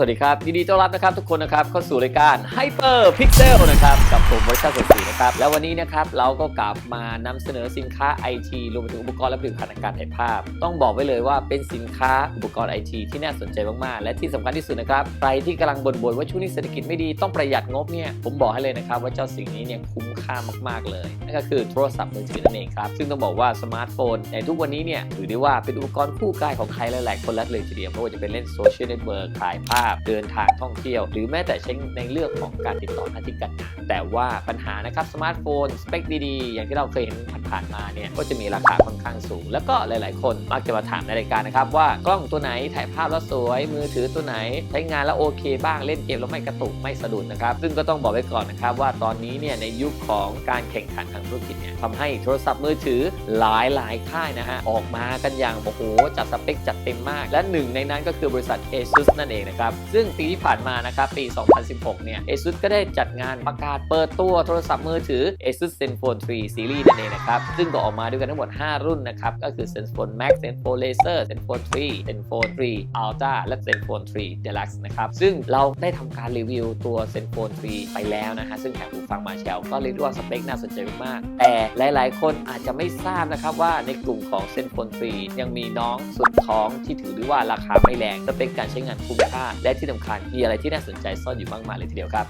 วัสดีครับยินดีต้อนรับนะครับทุกคนนะครับเข้าสู่รายการ Hyper Pixel นะครับกับผมวริชาติสดศรีนะครับแล้ววันนี้นะครับเราก็กลับมานำเสนอสินค้า IT รวมไปถึงอุปกรณ์และผลิตภัณฑ์การถ่ายภาพ ต้องบอกไว้เลยว่าเป็นสินค้าอุปกรณ์ IT ที่น่าสนใจมากๆ และที่สำคัญที่สุดนะครับใครที่กำลังบ่นๆว่าช่วงนี้เศรษฐกิจไม่ดีต้องประหยัดงบเนี่ยผมบอกให้เลยนะครับว่าเจ้าสิ่งนี้เนี่ยคุ้มค่ามากๆเลยนั่นก็คือโทรศัพท์มือถือนั่นเองครับซึ่งต้องบอกว่าสมาร์ทโฟนในทุกวันนี้เนี่ยถือได้ว่าเป็นอุปกรณ์คู่กายของใครหลายๆคนแล้วเลยทีเดียวไม่ว่าจะเป็นเล่นโซเชียลเน็ตเวิร์กถ่ายภาพเดินทางท่องเที่ยว หรือแม้แต่ใช้ในเรื่องของการติดต่อหน้าที่การงานแต่ว่าปัญหานะครับสมาร์ทโฟนสเปคดีๆ อย่างที่เราเคยเห็นผ่านๆมาเนี่ยก็จะมีราคาค่อนข้างสูง แล้วก็หลายๆ คนมักจะมาถามในรายการนะครับว่ากล้องตัวไหนถ่ายภาพแล้วสวย มือถือตัวไหน ใช้งานแล้วโอเคบ้างเล่นเกมแล้วไม่กระตุกไม่สะดุดนะครับซึ่งก็ต้องบอกไว้ก่อนนะครับว่าตอนนี้เนี่ยในยุคของการแข่งขันทางธุรกิจเนี่ยทำให้โทรศัพท์มือถือหลายหลายๆค่ายนะฮะออกมากันอย่างโอ้โหจัดสเปคจัดเต็มมาก และหนึ่งในนั้นก็คือบริษัท ASUS นั่นเองนะครับซึ่งปีที่ผ่านมานะครับปี 2016 เนี่ย ASUS ก็ได้จัดงานประกาศเปิดตัวโทรศัพท์มือถือ ASUS ZenFone 3 Series นั่นเองนะครับ ซึ่งก็ออกมาด้วยกันทั้งหมด 5 รุ่นนะครับ ก็คือ ZenFone Max ZenFone Laser ZenFone 3 ZenFone 3 Ultra และ ZenFone 3 Deluxe นะครับ ซึ่งเราได้ทำการรีวิวตัว ZenFone 3 ไปแล้วนะฮะ ซึ่งทางผู้ฟังมาแชลก็เรียกได้ว่าสเปคน่าสนใจมาก แต่หลาย ๆ คนอาจจะไม่ทราบนะครับว่าในกลุ่มของ ZenFone 3 ยังมีน้องสุดท้องที่ถือได้ว่าราคาไม่แรง สเปคการใช้งานคุ้มค่าและที่สำคัญมีอะไรที่น่าสนใจซ่อนอยู่มากมายเลยทีเดียวครับ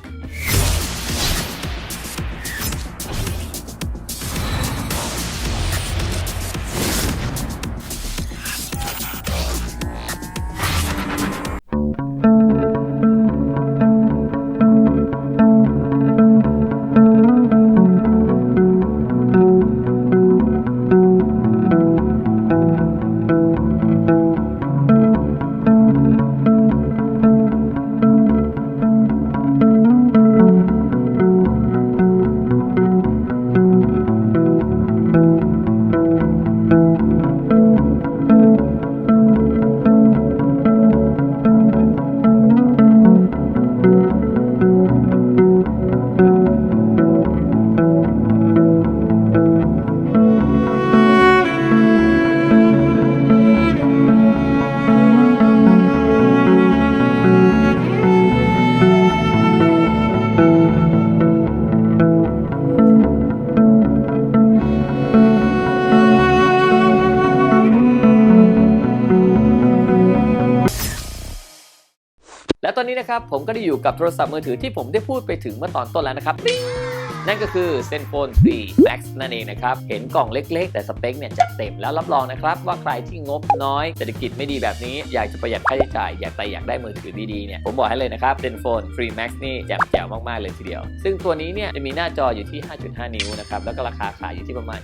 และตอนนี้นะครับผมก็ได้อยู่กับโทรศัพท์มือถือที่ผมได้พูดไปถึงเมื่อตอนต้นแล้วนะครับ นั่นก็คือ ZenFone 3 Max นั่นเองนะครับ เห็นกล่องเล็กๆ แต่สเปคเนี่ยจัดเต็มแล้วรับรองนะครับ ว่าใครที่งบน้อยเศรษฐกิจไม่ดีแบบนี้ อยากจะประหยัดค่าใช้จ่าย อยากแต่อยากได้มือถือดีๆเนี่ยผมบอกให้เลยนะครับ ZenFone 3 Max นี่แจ่มแจ๋วมากๆเลยทีเดียว ซึ่งตัวนี้เนี่ยจะมีหน้าจออยู่ที่ 5.5 นิ้วนะครับแล้วก็ราคาขายอยู่ที่ประมาณ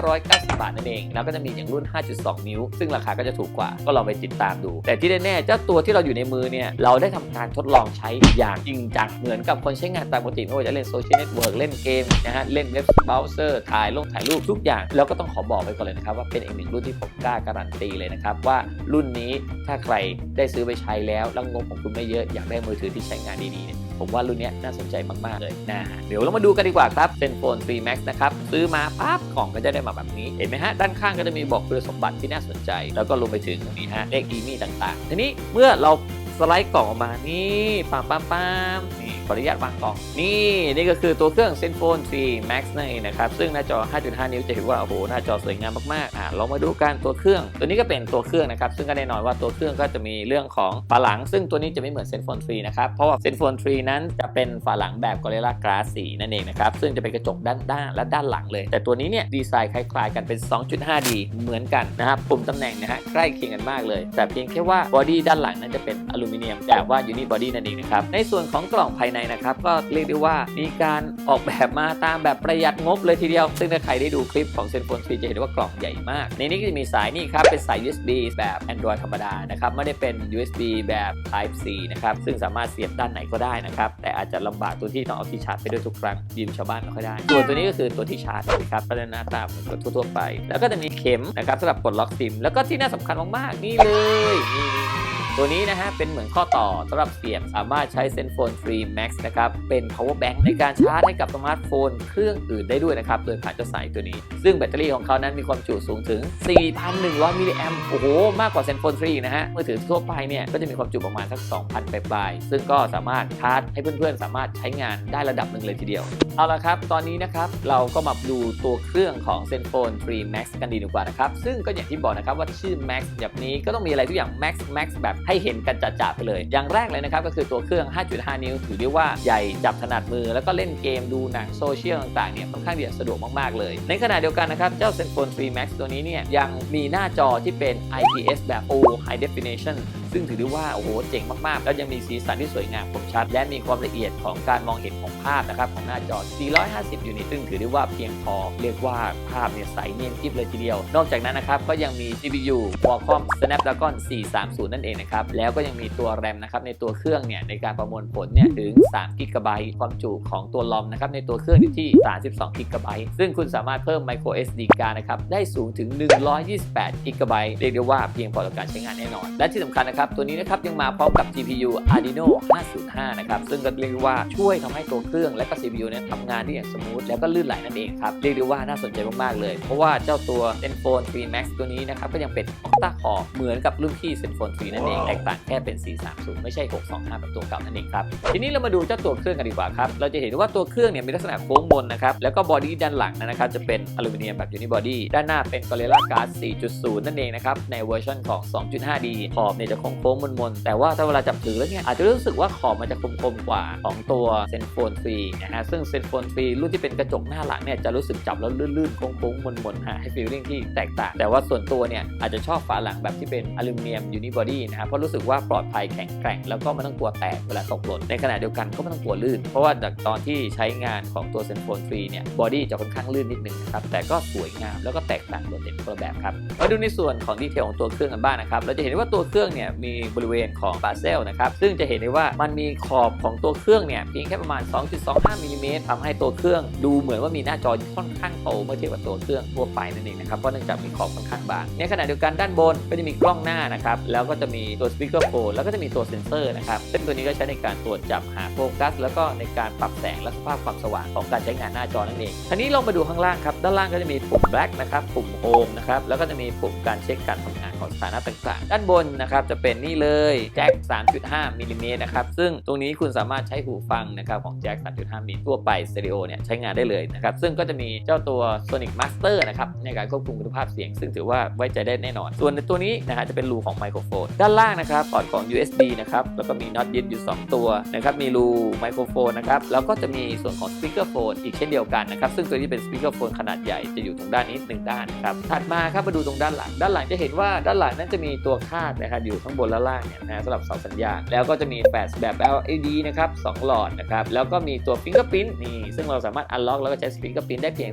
7,990 บาทนั่นเอง แล้วก็จะมีอย่างรุ่น 5.2 นิ้ว ซึ่งราคาก็จะถูกกว่าก็ลองไปติดตามดู แต่ที่แน่ๆเจ้าตัวที่เราอยู่ในมือเนี่ยเราได้ทำการทดลองใช้อย่างจริงจังเหมือนกับคนใช้งานตามปกติไม่ว่าจะเล่นโซเชียลเน็ตเวิร์กเล่นเกมนะฮะเล่นเว็บเบราว์เซอร์ถ่ายลงถ่ายรูปทุกอย่าง แล้วก็ต้องขอบอกไว้ก่อนเลยนะครับว่าเป็นอีกหนึ่งรุ่นที่ผมกล้าการันตีเลยนะครับว่ารุ่นนี้ถ้าใครได้ซื้อไปใช้แล้วแล้วงบของคุณไม่เยอะอยากได้มือถือที่ใช้งานดีๆเนี่ยผมว่ารุ่นนี้น่าสนใจมาก ๆ เลยนะเดี๋ยวเรามาดูกันดีกว่าครับ ZenFone 3 Max นะครับ ซื้อมาปั๊บกล่องก็จะได้มาแบบนี้ เห็นไหมฮะ ด้านข้างก็จะมีบอกคุณสมบัติที่น่าสนใจ แล้วก็รวมไปถึงนี่ฮะเลขอีมี่ต่าง ๆ ทีนี้เมื่อเรา สไลด์กล่องออกมา นี่ปามปามปามนี่ขออนุญาตวางกล่อง นี่ นี่ก็คือตัวเครื่อง ZenFone 3 Max นั่นเองนะครับ ซึ่งหน้าจอ 5.5 นิ้วจะเห็นว่า โอ้โห หน้าจอสวยงามมากๆ อ่าลองมาดูกันตัวเครื่อง ตัวนี้ก็เป็นตัวเครื่องนะครับ ซึ่งก็แน่นอนว่าตัวเครื่องก็จะมีเรื่องของฝาหลัง ซึ่งตัวนี้จะไม่เหมือน ZenFone 3 นะครับ เพราะว่า ZenFone 3 นั้นจะเป็นฝาหลังแบบ Gorilla Glass 4นั่นเองนะครับ ซึ่งจะเป็นกระจกด้านด้านและด้านหลังเลย แต่ตัวนี้เนี่ยดีไซน์คล้ายๆกันเป็น 2.5D เหมือนกันนะครับ ปุ่มตำแหน่งนะฮะใกล้เคียงกันมากเลย แต่เพียงแค่ว่าบอดี้ด้านหลังนั้นจะเป็นอลูมิเนียมแต่ว่ายูนิบอดี้นั่นเองนะครับ ในส่วนของกล่องภายในนะครับ ก็เรียกได้ว่ามีการออกแบบมาตามแบบประหยัดงบเลยทีเดียว ซึ่งถ้าใครได้ดูคลิปของ ZenFone 3จะเห็นว่ากล่องใหญ่มาก ในนี้ก็จะมีสายนี่ครับ เป็นสาย USB แบบ Android ธรรมดานะครับ ไม่ได้เป็น USB แบบ Type C นะครับ ซึ่งสามารถเสียบด้านไหนก็ได้นะครับ แต่อาจจะลำบากตัวที่ต้องเอาที่ชาร์จไปด้วยทุกครั้งยืมชาวบ้านไม่ค่อยได้ ส่วนตัวนี้ก็คือตัวที่ชาร์จนะครับก็จะหน้าตาเหมือนกับทั่วๆไป แล้วก็จะมีเข็มนะครับสำหรับปลดล็อกซิม แล้วก็ที่น่าสำคัญมากๆนี่เลยนี่ ตัวนี้นะฮะเป็นเหมือนข้อต่อสำหรับเสียบสามารถใช้ ZenFone 3 Max นะครับ เป็น power bank ในการชาร์จให้กับสมาร์ทโฟนเครื่องอื่นได้ด้วยนะครับ โดยผ่านเจ้าสายตัวนี้ ซึ่งแบตเตอรี่ของเขานั้นมีความจุสูงถึง 4,100 มิลลิแอมป์โอ้โห มากกว่า ZenFone 3อีนะฮะมือถือทั่วไปเนี่ยก็จะมีความจุประมาณสัก 2,000ปลายๆซึ่งก็สามารถชาร์จให้เพื่อนๆ สามารถใช้งานได้ระดับหนึ่งเลยทีเดียว เอาละครับ ตอนนี้นะครับเราก็มาดูตัวเครื่องของ ZenFone 3 Max กันดีดีกว่านะครับซึ่งก็อย่างที่บอกนะครับว่าชื่อ Max แบบนี้ก็ต้องมีอะไรทุกอย่าง Max Max แบบให้เห็นกันจัดๆไปเลย อย่างแรกเลยนะครับก็คือตัวเครื่อง 5.5 นิ้ว ถือได้ว่าใหญ่จับถนัดมือ แล้วก็เล่นเกมดูหนังโซเชียลต่างๆเนี่ยค่อนข้างที่จะสะดวกมากๆเลย ในขณะเดียวกันนะครับ เจ้า ZenFone 3 Max ตัวนี้เนี่ยยังมีหน้าจอที่เป็น IPS แบบ Full High Definition ซึ่งถือได้ว่าโอ้โหเจ๋งมากๆ แล้วยังมีสีสันที่สวยงามคมชัด และมีความละเอียดของการมองเห็นของภาพนะครับของหน้าจอ 450 ยูนิตซึ่งถือได้ว่าเพียงพอ เรียกว่าภาพเนี่ยใสเนียนกริบเลยทีเดียว นอกจากนั้นนะครับก็ยังมี CPU Qualcomm Snapdragon 430 นั่นเองนะครับแล้วก็ยังมีตัว RAM นะครับในตัวเครื่องเนี่ยในการประมวลผลเนี่ยถึง3 g b ความจุของตัวลอมนะครับในตัวเครื่องอยู่ที่ 32 g b ซึ่งคุณสามารถเพิ่ม micro SD card นะครับได้สูงถึง 128 g b เรียกได้ว่าเพียงพอต่อการใช้งานแน่นอน และที่สำคัญนะครับตัวนี้นะครับยังมาพร้อมกับ GPU Adreno 505 นะครับ ซึ่งก็เรียกได้ว่าช่วยทำให้ตัวเครื่องและก็ CPU เนี่ยทำงานได้อย่างสมูทแล้วก็ลื่นไหลนั่นเองครับ เรียกได้ว่าน่าสนใจมากๆเลย เพราะว่าเจ้าตัว Zenfone 3 Max ตัวนี้นะครับ ก็ยังเป็น Octa Core เหมือนกับรุ่นพี่ Zenfone 3 นั่นเอง แตกต่างแค่เป็น 430 ไม่ใช่ 625 แบบตัวเก่านั่นเองครับ ทีนี้เรามาดูเจ้าตัวเครื่องกันดีกว่าครับ เราจะเห็นว่าตัวเครื่องเนี่ยมีลักษณะโค้งมนนะครับ แล้วก็บอดี้ด้านหลังนะครับจะเป็นอลูมิเนียมแบบยูนิบอดี้ด้านหน้าเป็น Gorilla Glass 4.0 นั่นเองนะครับในเวอร์ชันของ 2.5D ขอบเนี่ยจะโค้งๆมนๆแต่ว่าถ้าเวลาจับถือแล้วเนี่ยอาจจะรู้สึกว่าขอบมันจะคมๆกว่าของตัว Zenfone 3นะฮะซึ่ง Zenfone 3รุ่นที่เป็นกระจกหน้าหลังเนี่ยจะรู้สึกจับแล้วลื่นๆโค้งๆมนๆฮะให้ฟีลลิ่งที่แตกต่าง แต่ว่าส่วนตัวเนี่ยอาจจะชอบฝาหลังแบบที่เป็นอลูมิเนียมยูนิบอดี้นะครับเพราะรู้สึกว่าปลอดภัยแข็งแกร่งแล้วก็ไม่ต้องกลัวแตกเวลาตกหล่นในขณะเดียวกันก็ไม่ต้องกลัวลื่น เพราะว่าจากตอนที่ใช้งานของตัว Zenfone 3เนี่ยบอดี้จะค่อนข้างลื่นนิดนึงนะครับแต่ก็สวยงามแล้วก็แตกต่างโดดเด่นคนละแบบครับมาดูในส่วนของดีเทลของตัวเครื่องกันบ้างนะครับเราจะเห็นว่าตัวเครื่องเนี่ยมีบริเวณของบาเซลนะครับซึ่งจะเห็นได้ว่ามันมีขอบของตัวเครื่องเนี่ยเพียงแค่ประมาณ 2.25มิลลิเมตรทำให้ตัวเครื่องดูเหมือนว่ามีหน้าจอค่อนข้างโตเมื่อเทียบกับตัวเครื่องทั่วไปนั่นเองนะครับเพราะเนื่องจากมีขอบค่อนข้างบางในขณะเดียวกันด้านบนก็จะมีกล้องหน้านะครับแล้วก็จะมีตัวสปีกเกอร์โฟนแล้วก็จะมีตัวเซ็นเซอร์นะครับซึ่งตัวนี้ก็ใช้ในการตรวจจับหาโฟกัส แล้วก็ในการปรับแสงและสภาพความสว่างของการใช้งานหน้าจอนั่นเองทีนี้ลองมาดูข้างล่างครับด้านล่างก็จะมีปุ่ม black นะครับปุ่ม home นะครับแล้วก็จะมีปุ่มการเช็คการทำงานของสถานะต่างๆ ด้านบนนะครับจะเป็นนี่เลยแจ็ค 3.5มิลลิเมตรนะครับซึ่งตรงนี้คุณสามารถใช้หูฟังนะครับของแจ็ค 3.5มิลทั่วไปสเตอริโอเนี่ยใช้งานได้เลยนะครับซึ่งก็จะมีเจ้าตัว Sonic Master นะครับในการควบคุมคุณภาพเสียง ซึ่งถือว่าไว้ใจได้แน่นอน ส่วนในตัวนี้นะฮะจะเป็นรูของไมโครโฟน ด้านล่างนะครับปอร์ตของ USB นะครับแล้วก็มีน็อตยึดอยู่ 2 ตัวนะครับมีรูไมโครโฟนนะครับแล้วก็จะมีส่วนของสปีกเกอร์โฟนอีกเช่นเดียวกันนะครับซึ่งตัวนี้เป็นสปีกเกอร์โฟนขนาดใหญ่จะอยู่ตรงด้านนี้หนึ่งด้านนะครับถัดมาครับมาดูตรงด้านหลัง ด้านหลังจะเห็นว่าด้านหลังนั้นจะมีตัวคาดนะครับอยู่ข้างบนและล่างเนี่ยนะสำหรับเสาสัญญาณ แล้วก็จะมีแฟลชแบบ LED นะครับสองหลอดนะครับแล้วก็มีตัวฟิงเกอร์พิ้นนี่ซึ่งเราสามารถอันล็อกแล้วก็ใช้ฟิงเกอร์พิ้นได้เพียง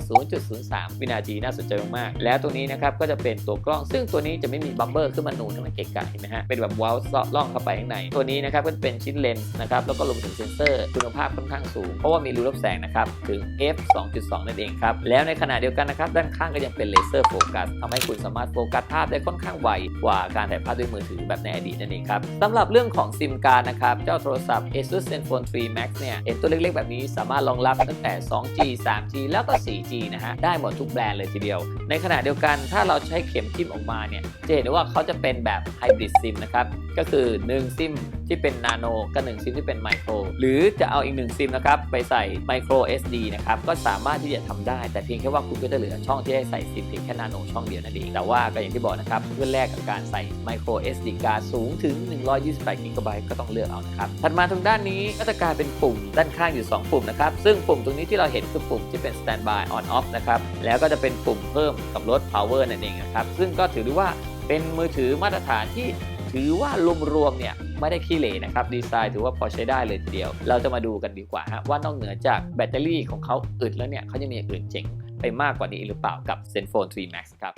0.03 วินาทีน่าสนใจมากๆแล้วตรงนี้นะครับก็จะเป็นตัวกล้อง ซึ่งตัวนี้จะไม่มีบัมเบอร์ขึ้นมาหนูนให้มันเกะกะเห็นไหมฮะเป็นแบบวาล์วเซาะล่องเข้าไปข้างในตัวนี้นะครับก็เป็นชิ้นเลนส์นะครับแล้วก็รวมถึงเซนเซอร์คุณภาพค่อนข้างสูงเพราะว่ามีรูรับแสงนะครับถึง f 2.2 นั่นเองครับแล้วในขณะเดียวกันนะครับด้านข้างก็ยังเป็นเลเซอร์โฟกัสทำให้คุณสามารถโฟกัสภาพได้ค่อนข้างไวกว่าการถ่ายภาพด้วยมือถือแบบในอดีตนั่นเองครับสำหรับเรื่องของซิมการ์ดนะครับ เจ้าโทรศัพท์ ASUS ZenFone 3 Max เนี่ยเห็นตัวเล็กๆ แบบนี้สามารถรองรับตั้งแต่ 2G 3G แล้วก็ 4G นะฮะ ได้หมดทุกแบรนด์เลยทีเดียว ในขณะเดียวกันถ้าเราใช้เข็มจิ้มออกมาเนี่ย จะเห็นได้ว่าเขาจะเป็นแบบไฮบริดซิมนะครับ ก็คือ 1 ซิมที่เป็นนาโนกับ1ซิมที่เป็นไมโคร หรือจะเอาอีก 1 ซิมนะครับ ไปใส่ไมโคร SD นะครับ ก็สามารถที่จะทำได้ แต่เพียงแค่ว่าคุณก็จะเหลือช่องที่ให้ใส่ซิมเพียงแค่นาโนช่องเดียวนั่นเอง แต่ว่าก็อย่างที่บอกนะครับเพื่อแลกกับการใส่ไมโคร SD การ์สูงถึง 128 GB ก็ต้องเลือกเอานะครับ ถัดมาทางด้านนี้ก็จะกลายเป็นปุ่มด้านข้างอยู่ 2 ปุ่มนะครับ ซึ่งปุ่มตรงนี้ที่เราเห็นคือปุ่มที่เป็น standby on off นะครับ แล้วก็จะเป็นปุ่มเพิ่มกับลด power นั่นเองนะครับ ซึ่งก็ถือได้ว่าเป็นมือถือมาตรฐานที่ถือว่ารวมๆเนี่ยไม่ได้ขี้เหร่นะครับดีไซน์ถือว่าพอใช้ได้เลยทีเดียว เราจะมาดูกันดีกว่าฮะว่านอกเหนือจากแบตเตอรี่ของเขาอึดแล้วเนี่ยเขายังมีอื่นเจ๋งไปมากกว่านี้หรือเปล่ากับ Zenfone 3 Max ครับ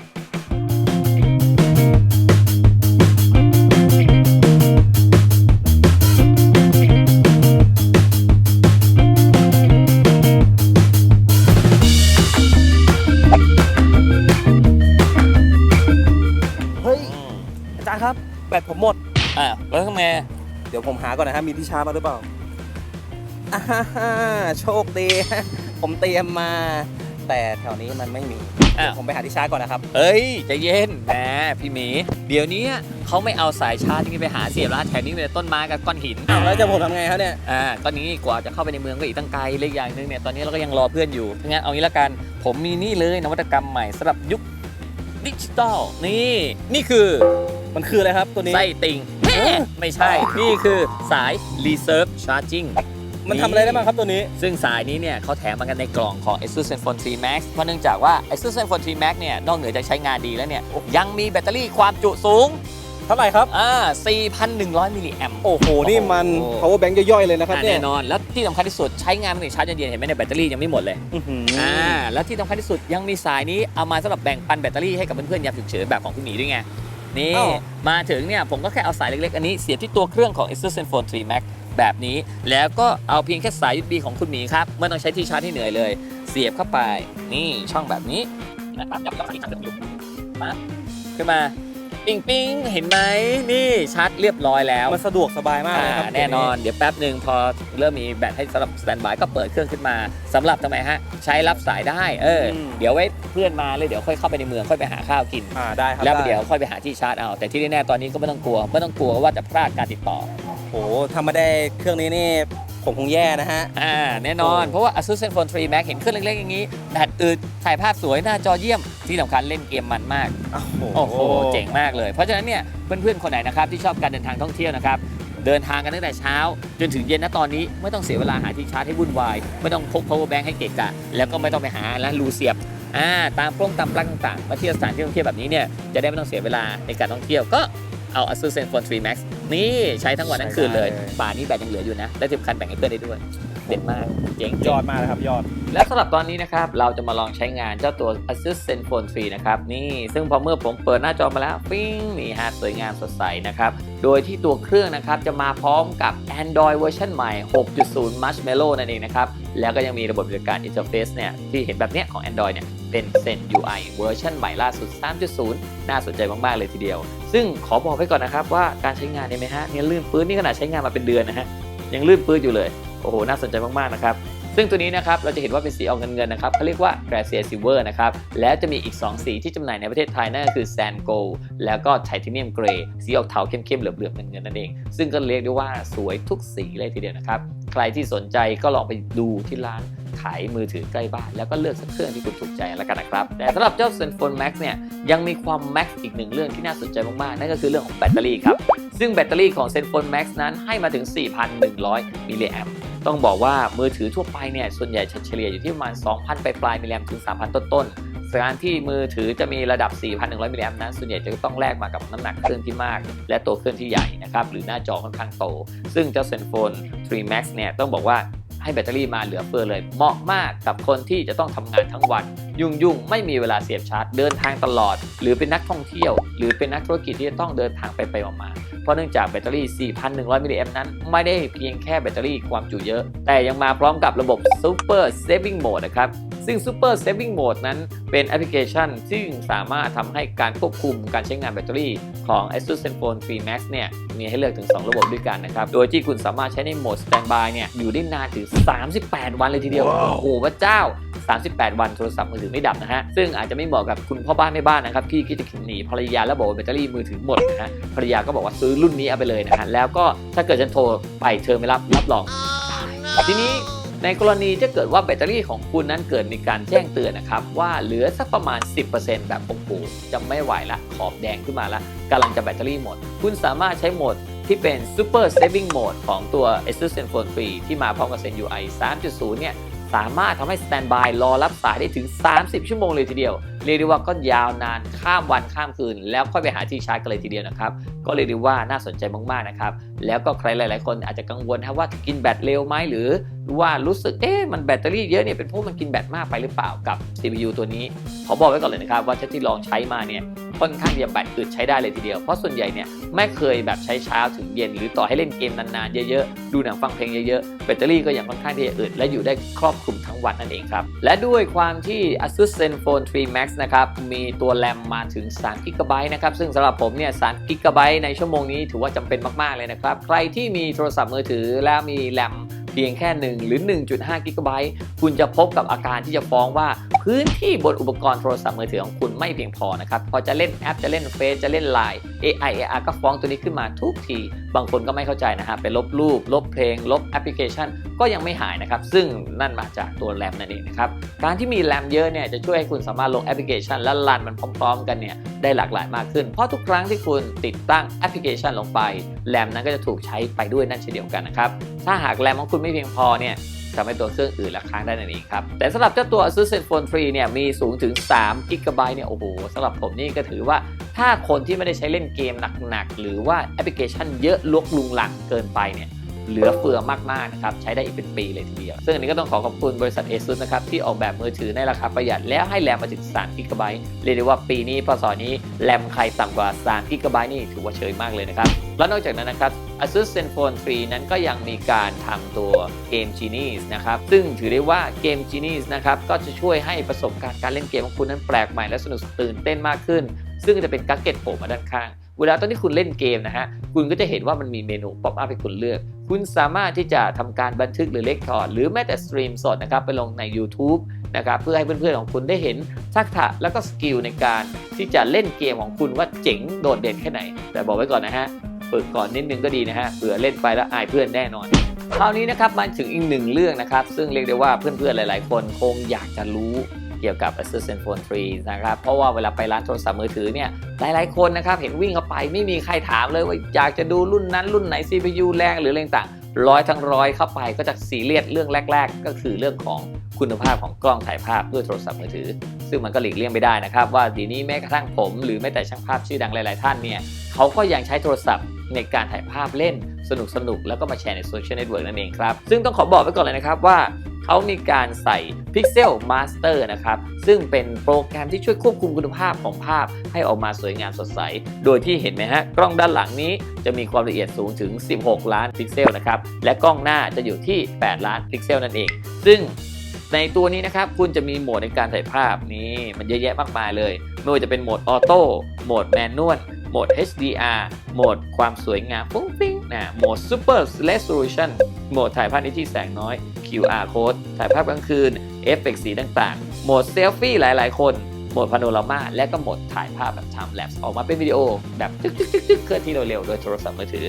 บแบตผมหมดอ่าแล้วดี๋ยวผมหาก่อนนะฮะมีที่ชาร์จมาหรือเปล่าอ่าฮ่าฮ่าโชคดี ผมเตรียมมา แต่แถวนี้มันไม่มีอ้าวเดี๋ยวผมไปหาที่ชาร์จก่อนนะครับ เอ้ยใจเย็นแหมพี่หมี เดี๋ยวนี้เขาไม่เอาสายชาร์จที่ไปหาเสียบแล้วแถวนี้มีแต่ต้นไม้กับก้อนหินอ้าวแล้วจะผมทำไงครับเนี่ย อ่าก็นี้กว่าจะเข้าไปในเมืองก็อีกตั้งไกลเลยอย่างหนึงเนี่ยตอนนี้เราก็ยังรอเพื่อนอยู่งั้นเอางี้ละกัน ผมมีนี่เลยนวัตกรรมใหม่สำหรับยุค ดิจิตอลนี่นี่คือมันคืออะไรครับตัวนี้ไส้ติ่งแม่ไม่ใช่ นี่คือสาย Reserve Charging มันทำอะไรได้บ้างครับตัวนี้ ซึ่งสายนี้เนี่ยเขาแถมมากันในกล่องของ ASUS ZenFone 3 Max เพราะเนื่องจากว่า ASUS ZenFone 3 Max เนี่ยนอกเหนือจากใช้งานดีแล้วเนี่ยยังมีแบตเตอรี่ความจุสูง เท่าไหร่ครับ อ่า4,100มิลลิแอมโอ้โห นี่มันโอ้โห power bank ย่อยๆเลยนะครับเนี่ยแน่นอน แล้วที่สำคัญที่สุดใช้งานมันถึงชาร์จเย็นๆเห็นไหมในยแบตเตอรี่ยังไม่หมดเลยอื้อหืออ่าแล้วที่สำคัญที่สุดยังมีสายนี้เอามาสำหรับแบ่งปันแบตเตอรี่ให้กับเพื่อนๆยามฉุกเฉินแบบของคุณหมีด้วยไง นี่ อ้าว มาถึงเนี่ย ผมก็แค่เอาสายเล็กๆ อันนี้เสียบที่ตัวเครื่องของ ASUS ZenFone 3 Max แบบนี้ แล้วก็เอาเพียงแค่สาย USB ของคุณหมีครับไม่ต้องใช้ที่ชาร์จที่เหนื่อยเลย เสียบเข้าไปนี่ช่องแบบนี้นะครับยับยับยับยับยับปั๊บขึ้นมา ปิ้งปิ้งเห็นไหมนี่ชาร์จเรียบร้อยแล้วมันสะดวกสบายมากเลยครับอ่าแน่นอนเดี๋ยวแป๊บหนึ่งพอเริ่มมีแบตให้สำหรับสแตนบายก็เปิดเครื่องขึ้นมาสำหรับทำไมฮะ ใช้รับสายได้เอออมเดี๋ยวไว้เพื่อนมาเลยเดี๋ยวค่อยเข้าไปในเมืองค่อยไปหาข้าวกินอ่าได้ครับแล้วไเดี๋ยวค่อยไปหาที่ชาร์จเอาแต่ที่แน่ๆตอนนี้ก็ไม่ต้องกลัวไม่ต้องกลัวว่าจะพลาดการติดต่อโอ้โหถ้าไม่ได้เครื่องนี้นี่ ผมคงแย่นะฮะ อ่าแน่นอน เพราะว่า ASUS ZenFone 3 Max เห็นเครื่องเล็กๆ อย่างนี้แบตอึดถ่ายภาพสวยหน้าจอเยี่ยม ที่สำคัญเล่นเกมมันมาก โอ้โห เจ๋งมากเลย เพราะฉะนั้นเนี่ยเพื่อนๆ คนไหนนะครับ ที่ชอบการเดินทางท่องเที่ยวนะครับ เดินทางกันตั้งแต่เช้า จนถึงเย็นนะตอนนี้ไม่ต้องเสียเวลาหาที่ชาร์จให้วุ่นวาย ไม่ต้องพก power bank ให้เกะกะ แล้วก็ไม่ต้องไปหาแล้วรูเสียบอ่าตามโปร่งตามปลั๊กต่างๆมาเที่ยวสถานที่ท่องเที่ยวแบบนี้เนี่ยจะได้ไม่ต้องเสียเวลาในการท่องเที่ยวก็ เอา ASUS ZenFone 3 Max นี่ใช้ทั้งวันทั้งคืนเลย ใช้ได้เลย ป่านนี้แบตยังเหลืออยู่นะ และที่สำคัญแบ่งให้เพื่อนได้ด้วย เด็ดมาก เจ๋งๆยอดมากเลยครับยอด และสำหรับตอนนี้นะครับ เราจะมาลองใช้งานเจ้าตัว Asus ZenFone 3 นะครับ นี่ซึ่งพอเมื่อผมเปิดหน้าจอมาแล้ว ปิ้ง นี่ฮะ สวยงามสดใสนะครับ โดยที่ตัวเครื่องนะครับ จะมาพร้อมกับ Android เวอร์ชันใหม่ 6.0 Marshmallow นั่นเองนะครับ แล้วก็ยังมีระบบบริการ Interface เนี่ย ที่เห็นแบบเนี้ยของ Android เนี่ย เป็น Zen UI เวอร์ชันใหม่ล่าสุด 3.0 น่าสนใจมากๆเลยทีเดียว ซึ่งขอบอกไว้ก่อนนะครับว่าการใช้งานเนี่ยไหมฮะเนี่ยลื่นปื้นนี่ขนาดใช้งานมาเป็นเดือนนะฮะยังลื่นปื้นอยู่เลย โอ้โห น่าสนใจมากๆนะครับ ซึ่งตัวนี้นะครับเราจะเห็นว่าเป็นสีออกเงินๆนะครับเขาเรียกว่า Gracia Silver นะครับแล้วจะมีอีก 2 สีที่จำหน่ายในประเทศไทยนั่นก็คือ Sand Gold แล้วก็ Titanium Grey สีออกเทาเข้มๆเหลือบๆเงินๆนั่นเอง ซึ่งก็เรียกได้ว่าสวยทุกสีเลยทีเดียวนะครับใครที่สนใจก็ลองไปดูที่ร้านขายมือถือใกล้บ้าน แล้วก็เลือกสักเครื่องที่คุณถูกใจแล้วกันนะครับ แต่สำหรับเจ้า Zenfone Max เนี่ยยังมีความ Max อีกหนึ่งเรื่องที่น่าสนใจมากๆ นั่นก็คือเรื่องของแบตเตอรี่ครับ ซึ่งแบตเตอรี่ของ Zenfone Max นั้นให้มาถึง 4,100 มิลลิแอม ต้องบอกว่ามือถือทั่วไปเนี่ยส่วนใหญ่เฉลี่ยอยู่ที่ประมาณ 2,000ปลายๆมิลลิแอมถึง 3,000 ต้นๆการที่มือถือจะมีระดับ 4,100 มิลลิแอมนั้นส่วนใหญ่จะต้องแลกมากับน้ำหนักเครื่องที่มาก และตัวเครื่องที่ใหญ่นะครับหรือหน้าจอค่อนข้างโต ซึ่งเจ้าเซนโฟน3 Max เนี่ยต้องบอกว่า ให้แบตเตอรี่มาเหลือเฟือเลย เหมาะมากกับคนที่จะต้องทำงานทั้งวัน ยุ่งๆไม่มีเวลาเสียบชาร์จเดินทางตลอด หรือเป็นนักท่องเที่ยว หรือเป็นนักธุรกิจที่จะต้องเดินทางไปไปมาเพราะเนื่องจากแบตเตอรี่ 4,100 มิลลิแอมนั้น ไม่ได้เพียงแค่แบตเตอรี่ความจุเยอะ แต่ยังมาพร้อมกับระบบ Super Saving Mode นะครับซึ่ง Super Saving Mode นั้นเป็นแอปพลิเคชัน ซึ่งสามารถทำให้การควบคุมการใช้งานแบตเตอรี่ของ ASUS ZenFone 3 Max เนี่ยมีให้เลือกถึง 2 ระบบด้วยกันนะครับ โดยที่คุณสามารถใช้ในโหมด Standby เนี่ยอยู่ได้นานถึง38 วันเลยทีเดียว โอ้โหพระเจ้า 38 วันโทรศัพท์มือถือไม่ดับนะฮะ ซึ่งอาจจะไม่เหมาะกับคุณพ่อบ้านแม่บ้านนะครับที่คิดจะหนีภรรยาแล้วบอกว่าแบตเตอรี่มือถือหมดนะฮะ ภรรยาก็บอกว่าซื้อรุ่นนี้เอาไปเลยนะฮะ แล้วก็ถ้าเกิดฉันโทรไปเธอไม่รับรับรอง ทีนี้ในกรณีถ้าเกิดว่าแบตเตอรี่ของคุณนั้นเกิดมีการแจ้งเตือนนะครับ ว่าเหลือสักประมาณ 10%แบบโอ้โหจะไม่ไหวละขอบแดงขึ้นมาละกำลังจะแบตเตอรี่หมด คุณสามารถใช้โหมด ที่เป็น Super Saving Mode ของตัว ASUS ZenFone 3 ที่มาพร้อมกับ Zen UI 3.0 เนี่ยสามารถทำให้สแตนบายรอรับสายได้ถึง 30 ชั่วโมงเลยทีเดียว เรียกได้ว่าก็ยาวนานข้ามวันข้ามคืน แล้วค่อยไปหาที่ชาร์จกันเลยทีเดียวนะครับ ก็เรียกได้ว่าน่าสนใจมากๆนะครับ แล้วก็ใครหลาย ๆ คนอาจจะกังวลนะว่ากินแบตเร็วไหมหรือว่ารู้สึกเอ๊ะมันแบตเตอรี่เยอะเนี่ยเป็นเพราะมันกินแบตมากไปหรือเปล่ากับ CPU ตัวนี้ขอบอกไว้ก่อนเลยนะครับว่าที่ลองใช้มาเนี่ย ค่อนข้างจะแบตอึดใช้ได้เลยทีเดียว เพราะส่วนใหญ่เนี่ยไม่เคยแบบใช้เช้าถึงเย็น หรือต่อให้เล่นเกมนานๆเยอะๆ ดูหนังฟังเพลงเยอะๆ แบตเตอรี่ก็ยังค่อนข้างที่จะอึดและอยู่ได้ครอบคลุมทั้งวันนั่นเองครับ และด้วยความที่ ASUS ZenFone 3 Max นะครับมีตัวแรมมาถึง3 g b นะครับซึ่งสำหรับผมเนี่ย3 g b ในชั่วโมงนี้ถือว่าจำเป็นมากๆเลยนะครับใครที่มีโทรศัพท์มือถือแล้วมีแรมเพียงแค่ 1 หรือ 1.5 g b คุณจะพบกับอาการที่จะฟ้องว่า พื้นที่บนอุปกรณ์โทรศัพท์มือถือของคุณไม่เพียงพอนะครับ พอจะเล่นแอปจะเล่นเฟซจะเล่นไลน์ AI AR ก็ฟ้องตัวนี้ขึ้นมาทุกที บางคนก็ไม่เข้าใจนะฮะไปลบรูป ลบเพลง ลบแอปพลิเคชัน ก็ยังไม่หายนะครับ ซึ่งนั่นมาจากตัวแรมนั่นเองนะครับ การที่มีแรมเยอะเนี่ยจะช่วยให้คุณสามารถลงแอปพลิเคชัน และรันมันพร้อม ๆ กันเนี่ยได้หลากหลายมากขึ้น เพราะทุกครั้งที่คุณติดตั้งแอปพลิเคชันลงไปแรมนั้นก็จะถูกใช้ไปด้วยนั่นเช่นเดียวกันนะครับถ้าหากแรมของคุณไม่เพียงพอเนี่ย ทำให้ตัวเครื่องอื่นละค้างได้นั่นเองครับ แต่สำหรับเจ้าตัว ASUS ZenFone 3 เนี่ยมีสูงถึง3 g b เนี่ยโอ้โหสำหรับผมนี่ก็ถือว่าถ้าคนที่ไม่ได้ใช้เล่นเกมหนักๆหรือว่าแอปพลิเคชันเยอะลวกลุงหลังเกินไปเนี่ย เหลือเฟือมากๆนะครับใช้ได้อีกเป็นปีเลยทีเดียว ซึ่งอันนี้ก็ต้องขอขอบคุณบริษัท ASUS นะครับที่ออกแบบมือถือในราคาประหยัด แล้วให้แรมมาถึง3 g b เรียกได้ว่าปีนี้พศนี้แรมใครต่ำกว่า3 g b นี่ถือว่าเฉยมากเลยนะครับแล้วนอกจากนั้นนะครับ ASUS ZenFone 3 นั้นก็ยังมีการทำตัว Game Genies นะครับซึ่งถือได้ว่า Game Genies นะครับก็จะช่วยให้ประสบการณ์การเล่นเกมของคุณนั้นแปลกใหม่และสนุกตื่นเต้นมากขึ้น ซึ่งจะเป็นกั๊กเก็ตโผล่มาด้านข้าง เวลาตอนที่คุณเล่นเกมนะฮะ คุณก็จะเห็นว่ามันมีเมนูป๊อปอัพให้คุณเลือก คุณสามารถที่จะทำการบันทึกหรือเลคคอดหรือแม้แต่สตรีมสดนะครับไปลงใน YouTube นะครับเพื่อให้เพื่อนๆของคุณได้เห็นทักษะแล้วก็สกิลในการที่จะเล่นเกมของคุณว่าเจ๋งโดดเด่นแค่ไหน แต่บอกไว้ก่อนนะฮะฝึกก่อนนิดนึงก็ดีนะฮะเผื่อเล่นไปแล้วอายเพื่อนแน่นอนคราวนี้นะครับมาถึงอีกหนึ่งเรื่องนะครับ ซึ่งเรียกได้ว่าเพื่อนๆหลาย ๆ คนคงอยากจะรู้ เกี่ยวกับ ASUS ZenFone 3 นะครับ เพราะว่าเวลาไปร้านโทรศัพท์มือถือเนี่ย หลายๆคนนะครับ เห็นวิ่งเข้าไปไม่มีใครถามเลยว่าอยากจะดูรุ่นนั้นรุ่นไหน CPU แรงหรืออะไรต่างร้อยทั้งร้อยเข้าไปก็จะสีเรียสเรื่องแรก ๆ ก็คือเรื่องของคุณภาพของกล้องถ่ายภาพด้วยโทรศัพท์มือถือ ซึ่งมันก็หลีกเลี่ยงไม่ได้นะครับ ว่าดีนี้แม้กระทั่งผม หรือแม้แต่ช่างภาพชื่อดังหลาย ๆ ท่านเนี่ยเขาก็ยังใช้โทรศัพท์ในการถ่ายภาพเล่นสนุกๆแล้วก็มาแชร์ในโซเชียลเน็ตเวิร์กนั่นเองครับ ซึ่งต้องขอบอกไว้ก่อนเลยนะครับว่า เขามีการใส่ Pixel Master นะครับ ซึ่งเป็นโปรแกรมที่ช่วยควบคุมคุณภาพของภาพให้ออกมาสวยงามสดใส โดยที่เห็นไหมฮะ กล้องด้านหลังนี้จะมีความละเอียดสูงถึง 16 ล้านพิกเซลนะครับ และกล้องหน้าจะอยู่ที่ 8 ล้านพิกเซลนั่นเอง ซึ่งในตัวนี้นะครับ คุณจะมีโหมดในการถ่ายภาพนี่มันเยอะแยะมากมายเลย ไม่ว่าจะเป็นโหมดออโต้ โหมดแมนนวล โหมด HDR โหมดความสวยงามฟุ้งฟิ้งนะโหมด Super Resolution โหมดถ่ายภาพในที่แสงน้อย QR Code ถ่ายภาพกลางคืนเอฟเฟกสีต่างๆ โหมดเซลฟี่หลายๆ คนโหมดพาโนรามาและก็โหมดถ่ายภาพแบบ Time Lapse ออกมาเป็นวิดีโอ แบบตึกๆๆเคลื่อนที่เร็วๆ โดยโทรศัพท์มือถือ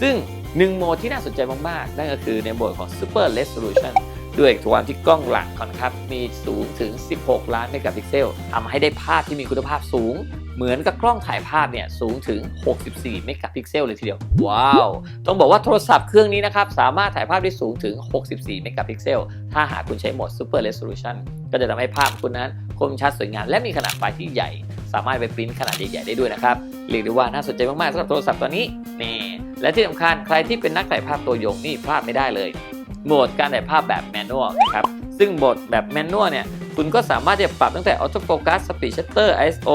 ซึ่งหนึ่งโหมดที่น่าสนใจมากๆ นั่นก็คือในโหมดของ Super Resolution ด้วยความที่กล้องหลังขานะครับ มีสูงถึง 16 ล้านเมกะพิกเซลทำให้ได้ภาพที่มีคุณภาพสูง เหมือนกับกล้องถ่ายภาพเนี่ยสูงถึง 64 เมกะพิกเซลเลยทีเดียว ว้าว ต้องบอกว่าโทรศัพท์เครื่องนี้นะครับ สามารถถ่ายภาพได้สูงถึง 64 เมกะพิกเซล ถ้าหากคุณใช้โหมด Super Resolution ก็จะทำให้ภาพคุณนั้นคมชัดสวยงามและมีขนาดไฟล์ที่ใหญ่ สามารถไปปริ้นขนาดใหญ่ๆได้ด้วยนะครับเรียกได้ว่าน่าสนใจมากๆสำหรับโทรศัพท์ตัวนี้นี่และที่สำคัญใครที่เป็นนักถ่ายภาพตัวยงนี่พลาดไม่ได้เลย โหมดการถ่ายภาพแบบแมนนวลนะครับซึ่งโหมดแบบแมนนวลเนี่ยคุณก็สามารถจะปรับตั้งแต่ออโต้โฟกัสสปีดชัตเตอร์ ISO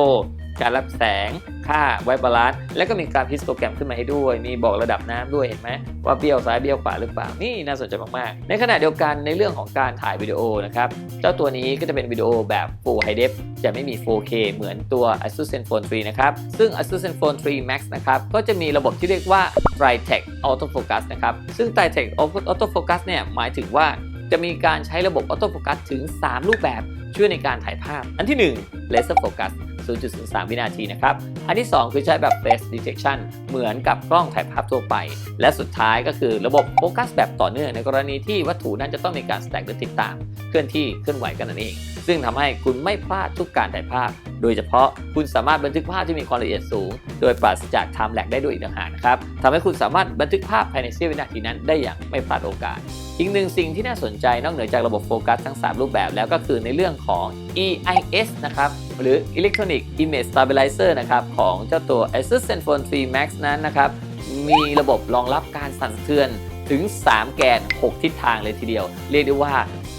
การรับแสง ค่าไวบาลานซ์และก็มีการพิสโปรแกรมขึ้นมาให้ด้วย มีบอกระดับน้ำด้วยเห็นไหมว่าเบี้ยวซ้ายเบี้ยวขวาหรือเปล่า นี่น่าสนใจมาก ๆ ในขณะเดียวกันในเรื่องของการถ่ายวิดีโอนะครับ เจ้าตัวนี้ก็จะเป็นวิดีโอแบบ Full High Def จะไม่มี 4K เหมือนตัว ASUS ZenFone 3 นะครับ ซึ่ง ASUS ZenFone 3 Max นะครับ ก็จะมีระบบที่เรียกว่า Tritech Autofocus นะครับ ซึ่ง Tritech Autofocus เนี่ยหมายถึงว่าจะมีการใช้ระบบ Autofocus ถึง 3 รูปแบบช่วยในการถ่ายภาพ อันที่1 Laser Focus 0.03 วินาทีนะครับ อันที่ 2 คือใช้แบบ Face Detection เหมือนกับกล้องถ่ายภาพทั่วไป และสุดท้ายก็คือระบบโฟกัสแบบต่อเนื่องในกรณีที่วัตถุนั้นจะต้องมีการ stack หรือติดตาม เคลื่อนที่เคลื่อนไหวกันนั่นเอง ซึ่งทำให้คุณไม่พลาดทุกการถ่ายภาพ โดยเฉพาะคุณสามารถบันทึกภาพที่มีความละเอียดสูง โดยปราศจาก time lag ได้ด้วยอีกต่างหากนะครับทำให้คุณสามารถบันทึกภาพภายในเสี้ยววินาทีนั้นได้อย่างไม่พลาดโอกาสอีกหนึ่งสิ่งที่น่าสนใจนอกเหนือจากระบบโฟกัสทั้ง 3 รูปแบบแล้วก็คือในเรื่องของ EIS นะครับหรือ Electronic Image Stabilizer นะครับของเจ้าตัว ASUS ZenFone 3 Max นั้นนะครับ มีระบบรองรับการสั่นสะเทือนถึง 3 แกน 6 ทิศทางเลยทีเดียว เรียกได้ว่า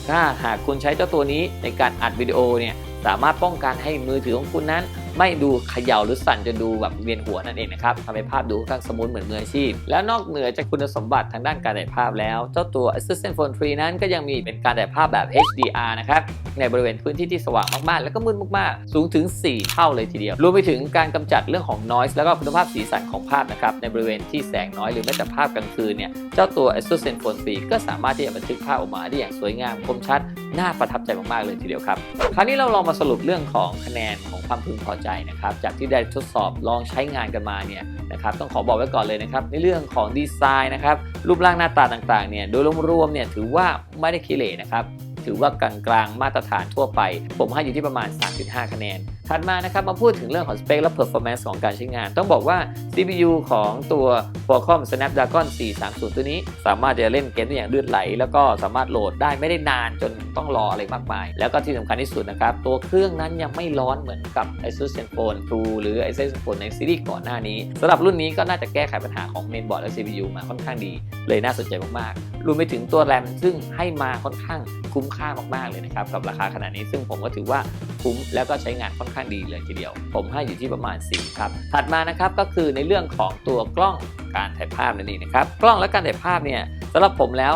ถ้าหากคุณใช้เจ้าตัวนี้ในการอัดวิดีโอเนี่ยสามารถป้องกันให้มือถือของคุณนั้น ไม่ดูเขย่าหรือสั่นจนดูแบบเวียนหัวนั่นเองนะครับทำให้ภาพดูค่อนข้างสมูทเหมือนมืออาชีพ แล้วนอกเหนือจากคุณสมบัติทางด้านการถ่ายภาพแล้ว เจ้าตัว Assistant Phone 3 นั้นก็ยังมีเป็นการถ่ายภาพแบบ HDR นะครับในบริเวณพื้นที่ที่สว่างมากๆ แล้วก็มืดมากๆ สูงถึง 4 เท่าเลยทีเดียว รวมไปถึงการกำจัดเรื่องของ noise แล้วก็คุณภาพสีสันของภาพนะครับ ในบริเวณที่แสงน้อยหรือแม้แต่ภาพกลางคืนเนี่ย เจ้าตัว Asus Zenfone 3ก็สามารถที่จะบันทึกภาพออกมาได้อย่างสวยงามคมชัด น่าประทับใจมากๆเลยทีเดียวครับ คราวนี้เราลองมาสรุปเรื่องของคะแนนของความพึงพอใจนะครับ จากที่ได้ทดสอบลองใช้งานกันมาเนี่ยนะครับต้องขอบอกไว้ก่อนเลยนะครับ ในเรื่องของดีไซน์นะครับรูปร่างหน้าตาต่างๆเนี่ยโดยรวมๆเนี่ยถือว่าไม่ได้ขี้เหร่นะครับถือว่ากลางๆมาตรฐานทั่วไป ผมให้อยู่ที่ประมาณ 3.5 คะแนนถัดมานะครับมาพูดถึงเรื่องของสเปคและ performance ของการใช้งาน ต้องบอกว่า CPU ของตัว Qualcomm Snapdragon 430 ตัวนี้ สามารถจะเล่นเกมได้อย่างลื่นไหล แล้วก็สามารถโหลดได้ไม่ได้นานจนต้องรออะไรมากมาย แล้วก็ที่สำคัญที่สุดนะครับ ตัวเครื่องนั้นยังไม่ร้อนเหมือนกับ Asus Zenfone 2หรือ Asus Zenfone ในซีรีส์ก่อนหน้านี้สำหรับรุ่นนี้ก็น่าจะแก้ไขปัญหาของ Mainboard และ CPU มาค่อนข้างดี เลยน่าสนใจมากๆรวมไปถึงตัวแรมซึ่งให้มาค่อนข้างคุ้มค่ามากๆเลยนะครับกับราคาขนาดนี้ซึ่งผมก็ถือว่า คุ้ม แล้วก็ใช้งานค่อนข้างดีเลยทีเดียว ผมให้อยู่ที่ประมาณ 4 ครับ ถัดมานะครับก็คือในเรื่องของตัวกล้องการถ่ายภาพนั่นเองนะครับ กล้องและการถ่ายภาพเนี่ยสำหรับผมแล้ว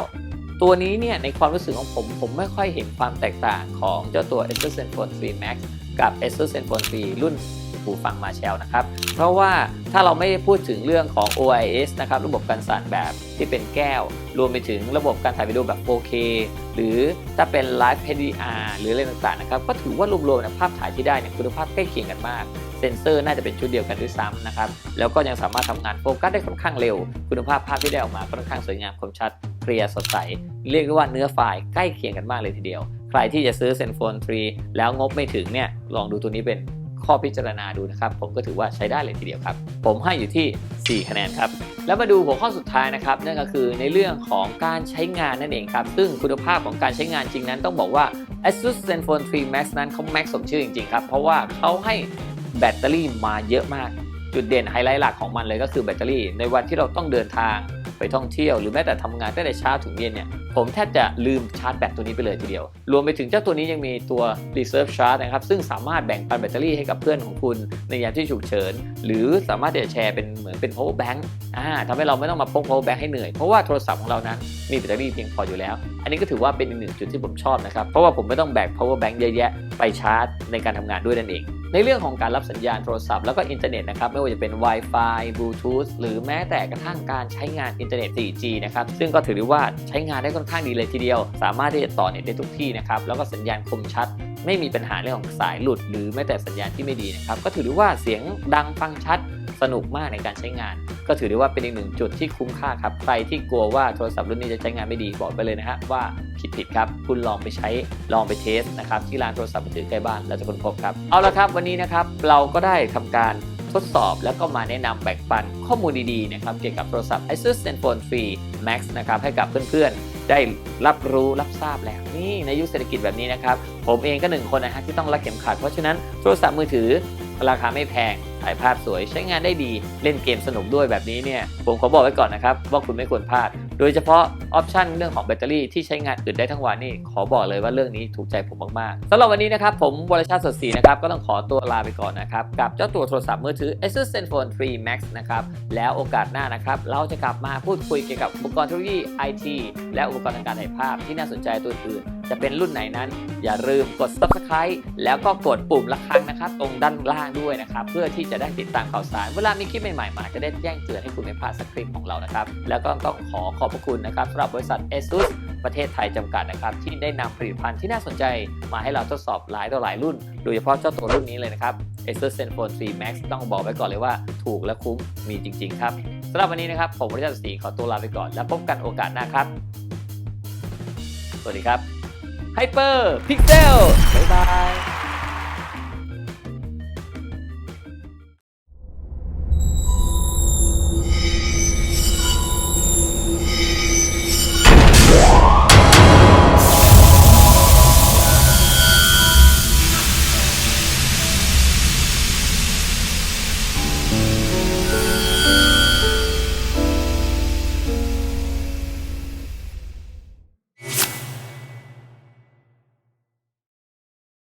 ตัวนี้เนี่ยในความรู้สึกของผมผมไม่ค่อยเห็นความแตกต่างของเจ้าตัว Asus Zenfone 3 Max กับ Asus Zenfone 3 รุ่นหูฟังมาแชลนะครับ เพราะว่าถ้าเราไม่พูดถึงเรื่องของ OIS นะครับ ระบบการสั่นแบบที่เป็นแก้ว รวมไปถึงระบบการถ่ายวิดีโอแบบ 4K หรือถ้าเป็น Live HDR หรืออะไรต่างๆนะครับก็ถือว่ารวมๆนะภาพถ่ายที่ได้เนี่ยคุณภาพใกล้เคียงกันมาก เซนเซอร์น่าจะเป็นชุดเดียวกันด้วยซ้ำนะครับแล้วก็ยังสามารถทำงานโฟกัสได้ค่อนข้างเร็ว คุณภาพภาพที่ได้ออกมาค่อนข้างสวยงามคมชัดเคลียร์สดใส เรียกได้ว่าเนื้อไฟล์ใกล้เคียงกันมากเลยทีเดียว ใครที่จะซื้อ Zenfone 3แล้วงบไม่ถึงเนี่ยลองดูตัวนี้เป็น ข้อพิจารณาดูนะครับ ผมก็ถือว่าใช้ได้เลยทีเดียวครับ ผมให้อยู่ที่ 4 คะแนนครับแล้วมาดูหัวข้อสุดท้ายนะครับนั่นก็คือในเรื่องของการใช้งานนั่นเองครับ ซึ่งคุณภาพของการใช้งานจริงนั้นต้องบอกว่า ASUS Zenfone 3 Max นั้นเขา Max สมชื่อจริงๆครับเพราะว่าเขาให้แบตเตอรี่มาเยอะมาก จุดเด่นไฮไลท์หลักของมันเลยก็คือแบตเตอรี่ในวันที่เราต้องเดินทาง ไปท่องเที่ยวหรือแม้แต่ทำงานตั้งแต่เช้าถึงเย็นเนี่ยผมแทบจะลืมชาร์จแบตตัวนี้ไปเลยทีเดียว รวมไปถึงเจ้าตัวนี้ยังมีตัว reserve charge นะครับซึ่งสามารถแบ่งปันแบตเตอรี่ให้กับเพื่อนของคุณในยามที่ฉุกเฉิน หรือสามารถจะแชร์เป็นเหมือนเป็น power bank อ่าทำให้เราไม่ต้องมาพก power bank ให้เหนื่อย เพราะว่าโทรศัพท์ของเรานั้นมีแบตเตอรี่เพียงพออยู่แล้ว อันนี้ก็ถือว่าเป็นอีกหนึ่งจุดที่ผมชอบนะครับเพราะว่าผมไม่ต้องแบก power bank เยอะแยะไปชาร์จในการทำงานด้วยนั่นเอง ในเรื่องของการรับสัญญาณโทรศัพท์แล้วก็อินเทอร์เน็ตนะครับไม่ว่าจะเป็น Wi-Fi Bluetooth หรือแม้แต่กระทั่งการใช้งานอินเทอร์เน็ต 4G นะครับซึ่งก็ถือได้ว่าใช้งานได้ค่อนข้างดีเลยทีเดียว สามารถที่จะต่อเน็ตได้ทุกที่นะครับแล้วก็สัญญาณคมชัด ไม่มีปัญหาเรื่องของสายหลุด หรือแม้แต่สัญญาณที่ไม่ดีนะครับ ก็ถือได้ว่าเสียงดังฟังชัดสนุกมากในการใช้งาน ก็ถือได้ว่าเป็นอีกหนึ่งจุดที่คุ้มค่าครับ ใครที่กลัวว่าโทรศัพท์รุ่นนี้จะใช้งานไม่ดีบอกไปเลยนะฮะว่าผิดผิดครับ คุณลองไปใช้ลองไปเทสนะครับที่ร้านโทรศัพท์มือถือใกล้บ้านแล้วจะค้นพบครับเอาละครับวันนี้นะครับเราก็ได้ทำการทดสอบแล้วก็มาแนะนำแบ่งปันข้อมูลดีๆนะครับเกี่ยวกับโทรศัพท์ Asus Zenfone 3 Max นะครับให้กับเพื่อนๆ ได้รับรู้รับทราบแล้วนี่ในยุคเศรษฐกิจแบบนี้นะครับ ผมเองก็หนึ่งคนนะฮะที่ต้องรักเข็มขัด เพราะฉะนั้นโทรศัพท์มือถือราคาไม่แพงถ่ายภาพสวยใช้งานได้ดี เล่นเกมสนุกด้วยแบบนี้เนี่ย ผมขอบอกไว้ก่อนนะครับ ว่าคุณไม่ควรพลาด โดยเฉพาะออปชันเรื่องของแบตเตอรี่ที่ใช้งานอื่นได้ทั้งวันนี่ขอบอกเลยว่าเรื่องนี้ถูกใจผมมากๆสำหรับวันนี้นะครับ ผมวรชาติสดศรีนะครับ ก็ต้องขอตัวลาไปก่อนนะครับ กับเจ้าตัวโทรศัพท์มือถือ Asus Zenfone 3 Max นะครับแล้วโอกาสหน้านะครับเราจะกลับมาพูดคุยเกี่ยวกับอุปกรณ์เทคโนโลยี IT และอุปกรณ์ทางการถ่ายภาพที่น่าสนใจตัวอื่นจะเป็นรุ่นไหนนั้น อย่าลืมกด subscribe แล้วก็กดปุ่มระฆังนะครับ ตรงด้านล่างด้วยนะครับเพื่อที่จะได้ติดตามข่าวสาร เวลามีคลิปใหม่ๆมาจะได้แจ้งเตือนให้คุณไม่พลาดสคลิปของเรานะครับ แล้วก็ต้องขอขอบพระคุณนะครับสำหรับบริษัท ASUS ประเทศไทยจำกัดนะครับ ที่ได้นำผลิตภัณฑ์ที่น่าสนใจ มาให้เราทดสอบหลายต่อหลายรุ่น โดยเฉพาะเจ้าตัวรุ่นนี้เลยนะครับ ASUS Zenfone 3 Max ต้องบอกไว้ก่อนเลยว่าถูกและคุ้มมีจริง ๆ ครับสำหรับวันนี้นะครับผมวริชาติศรีขอตัวลาไปก่อน แล้วพบกันโอกาสหน้าครับ สวัสดีครับ Hyper Pixel บ๊ายบาย